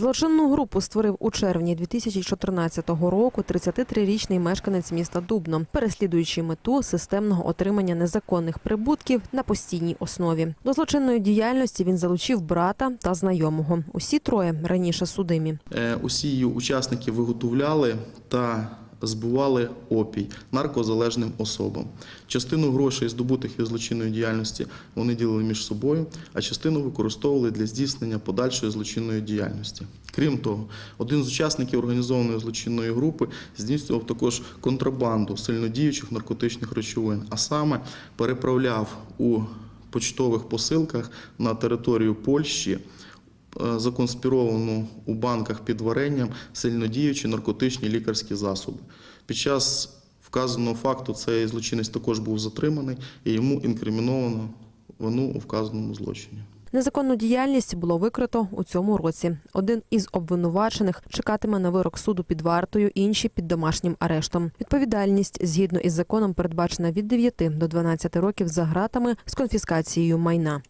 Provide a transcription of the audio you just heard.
Злочинну групу створив у червні 2014 року 33-річний мешканець міста Дубно, переслідуючи мету системного отримання незаконних прибутків на постійній основі. До злочинної діяльності він залучив брата та знайомого. Усі троє раніше судимі. Е, Усі її учасники виготовляли та збували опій наркозалежним особам. Частину грошей, здобутих від злочинної діяльності, вони ділили між собою, а частину використовували для здійснення подальшої злочинної діяльності. Крім того, один з учасників організованої злочинної групи здійснював також контрабанду сильнодіючих наркотичних речовин, а саме переправляв у почтових посилках на територію Польщі законспіровану у банках під варенням сильнодіючі наркотичні лікарські засоби. Під час вказаного факту цей злочинець також був затриманий і йому інкриміновано вину у вказаному злочині. Незаконну діяльність було викрито у цьому році. Один із обвинувачених чекатиме на вирок суду під вартою, інші під домашнім арештом. Відповідальність згідно із законом передбачена від 9 до 12 років за гратами з конфіскацією майна.